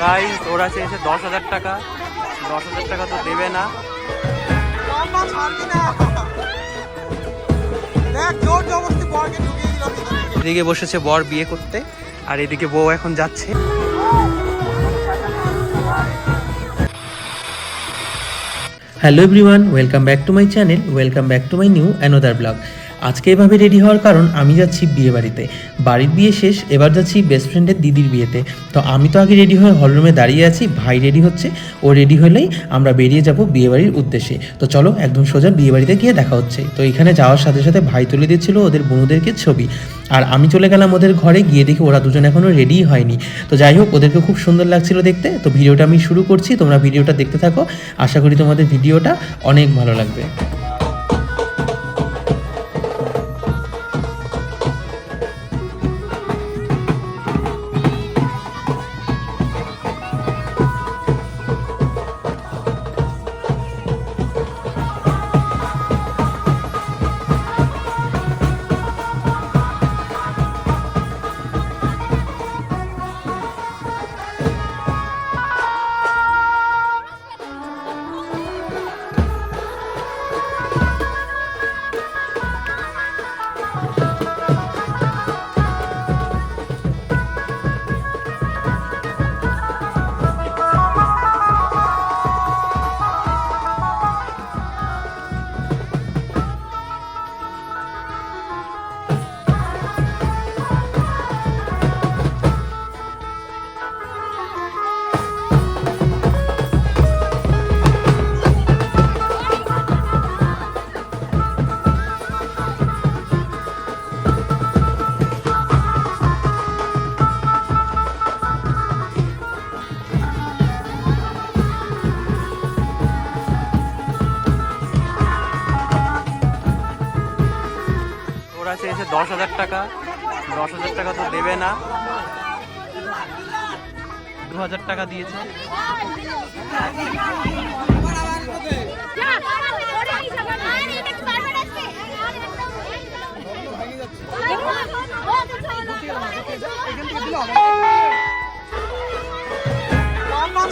Guys ওরা চেয়েছে দশ হাজার টাকা। দশ হাজার টাকা তো দেবে না। এদিকে বসেছে বর বিয়ে করতে আর এদিকে বউ এখন যাচ্ছে। Hello everyone welcome back to my channel welcome back to my new another blog আজকে এভাবে রেডি হওয়ার কারণ আমি যাচ্ছি বিয়ে বাড়িতে বাড়ির বিয়ে শেষ, এবার যাচ্ছি বেস্ট ফ্রেন্ডের দিদির বিয়েতে। তো আমি তো আগে রেডি হয়ে হলরুমে দাঁড়িয়ে আছি, ভাই রেডি হচ্ছে, ও রেডি হলেই আমরা বেরিয়ে যাব বিয়ে বাড়ির উদ্দেশ্যে। তো চলো একদম সোজা বিয়ে বাড়িতে গিয়ে দেখা হচ্ছে। তো এখানে যাওয়ার সাথে সাথে ভাই তুলে দিচ্ছিল ওদের বনুদেরকে ছবি। আর আমি চলে গেলাম ওদের ঘরে, গিয়ে দেখি ওরা দুজন এখনও রেডিই হয়নি। তো যাই হোক, ওদেরকে খুব সুন্দর লাগছিল দেখতে। তো ভিডিওটা আমি শুরু করছি, তোমরা ভিডিওটা দেখতে থাকো। আশা করি তোমাদের ভিডিওটা অনেক ভালো লাগবে। চেয়েছে দশ হাজার টাকা। দশ হাজার টাকা তো দেবে না। দু হাজার টাকা দিয়েছে।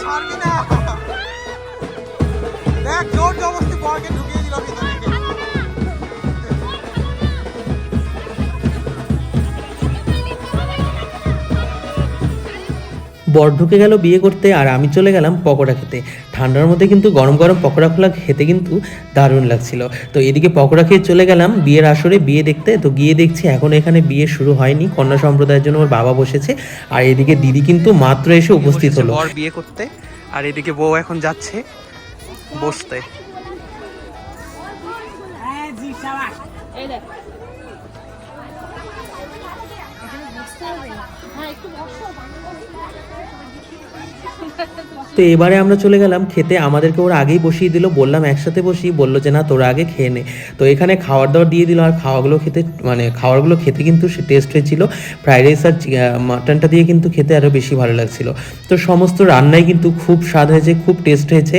ছাড়বি না। বর ঢুকে গেল বিয়ে করতে আর আমি চলে গেলাম পকোড়া খেতে। ঠান্ডার মধ্যে কিন্তু গরম গরম পকোড়া খোলা খেতে কিন্তু দারুণ লাগছিল। তো এদিকে পকোড়া খেয়ে চলে গেলাম বিয়ের আসরে বিয়ে দেখতে। তো গিয়ে দেখছি এখন এখানে বিয়ে শুরু হয়নি। কন্যা সম্প্রদায়ের জন্য ওর বাবা বসেছে। আর এদিকে দিদি কিন্তু মাত্র এসে উপস্থিত হলো। বর বিয়ে করতে? আর এদিকে বউ এখন যাচ্ছে বসতে। তো এবারে আমরা চলে গেলাম খেতে। আমাদেরকে ওরা আগেই বসিয়ে দিল, বললাম একসাথে বসি, বলল যে, না, তোরা আগে খেয়ে নে। তো এখানে খাবার দাবার দিয়ে দিল, আর খাওয়াগুলো খেতে মানে খাওয়ারগুলো খেতে কিন্তু সে টেস্ট হয়েছিল। ফ্রাইড রাইস আর মাটনটা দিয়ে কিন্তু খেতে আরও বেশি ভালো লাগছিল। তো সমস্ত রান্নাই কিন্তু খুব স্বাদ হয়েছে, খুব টেস্ট হয়েছে।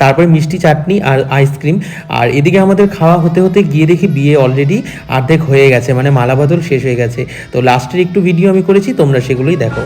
তারপরে মিষ্টি চাটনি আর আইসক্রিম। আর এদিকে আমাদের খাওয়া হতে হতে গিয়ে দেখি বিয়ে অলরেডি অর্ধেক হয়ে গেছে মানে মালাবাদল শেষ হয়ে গেছে। তো লাস্টের একটু ভিডিও আমি করেছি, তোমরা সেগুলোই দেখো।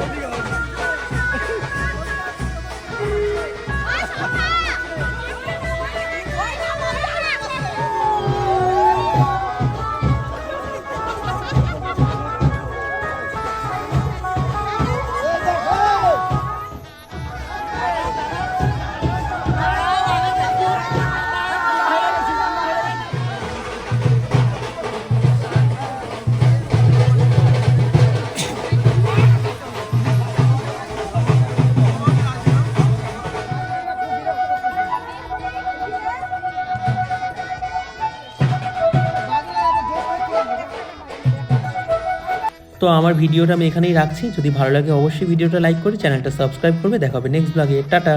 তো আমার ভিডিওটা আমি এখানেই রাখছি। যদি ভালো লাগে অবশ্যই ভিডিওটা লাইক করে চ্যানেলটা সাবস্ক্রাইব করবে। দেখাবে নেক্সট ব্লগে টাটা!